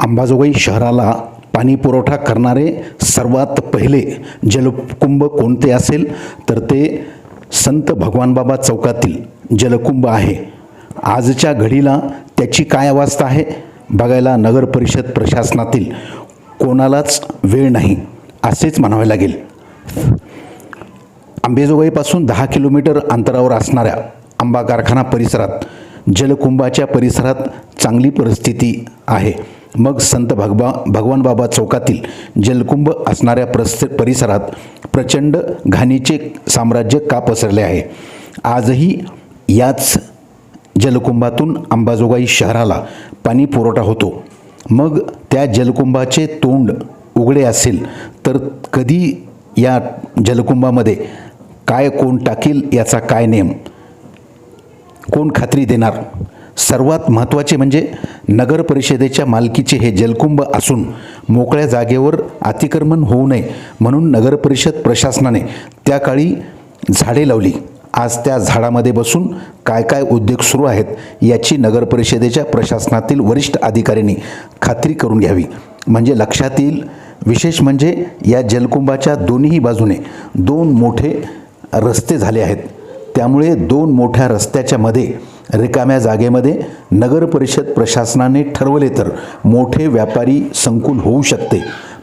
अंबाजोगाई शहराला पाणी पुरवठा करणारे सर्वात पहिले जलकुंभ कोणते असेल? तर ते संत भगवानबाबा चौकातील जलकुंभ आहे. आजच्या घडीला त्याची काय अवस्था आहे? बघायला नगर परिषद प्रशासनातील कोणालाच वेळ नाही असेच म्हणावे लागेल. आंबेजोगाईपासून दहा किलोमीटर अंतरावर असणाऱ्या आंबा कारखाना परिसरात जलकुंभाच्या परिसरात चांगली परिस्थिती आहे. मग संत भगवा भगवान बाबा चौकातील जलकुंभ असणाऱ्या प्रस परिसरात प्रचंड घाणीचे साम्राज्य का पसरले आहे? आजही याच जलकुंभातून अंबाजोगाई शहराला पाणी पुरवठा होतो. मग त्या जलकुंभाचे तोंड उघडे असेल तर कधी या जलकुंभामध्ये काय कोण टाकील याचा काय नेम? कोण खात्री देणार? सर्वात महत्त्वाचे म्हणजे नगर परिषदेच्या मालकीचे हे जलकुंभ असून मोकळ्या जागेवर अतिक्रमण होऊ नये म्हणून नगरपरिषद प्रशासनाने त्या काळी झाडे लावली. आज त्या झाडामध्ये बसून काय काय उद्योग सुरू आहेत याची नगरपरिषदेच्या प्रशासनातील वरिष्ठ अधिकाऱ्यांनी खात्री करून घ्यावी. म्हणजे लक्षात येईल विशेष म्हणजे या जलकुंभाच्या दोन्ही बाजूने दोन मोठे रस्ते झाले आहेत. त्यामुळे दोन मोठ्या रस्त्याच्या मध्ये रिकाम्या जागेमध्ये नगर परिषद प्रशासनाने ठरवले तर मोठे व्यापारी संकुल होऊ शकते.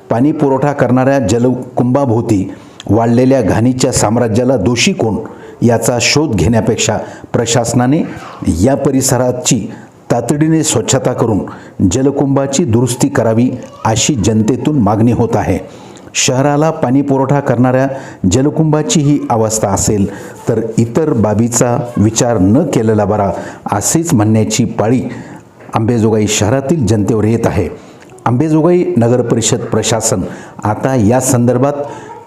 पाणी पुरवठा करणाऱ्या जलकुंभाभोवती वाढलेल्या घाणीच्या साम्राज्याला दोषी कोण? याचा शोध घेण्यापेक्षा प्रशासनाने या परिसराची तातडीने स्वच्छता करून जलकुंभाची दुरुस्ती करावी अशी जनतेतून मागणी होत आहे. शहराला पाणीपुरवठा करणाऱ्या जलकुंभाची ही अवस्था असेल तर इतर बाबीचा विचार न केलेला बरा असेच म्हणण्याची पाळी आंबेजोगाई शहरातील जनतेवर येत आहे. आंबेजोगाई नगर परिषद प्रशासन आता या संदर्भात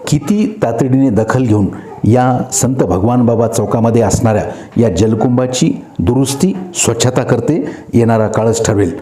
किती तातडीने दखल घेऊन या संत भगवान बाबा चौकामध्ये असणाऱ्या या जलकुंभाची दुरुस्ती स्वच्छता करते येणारा काळच ठरवेल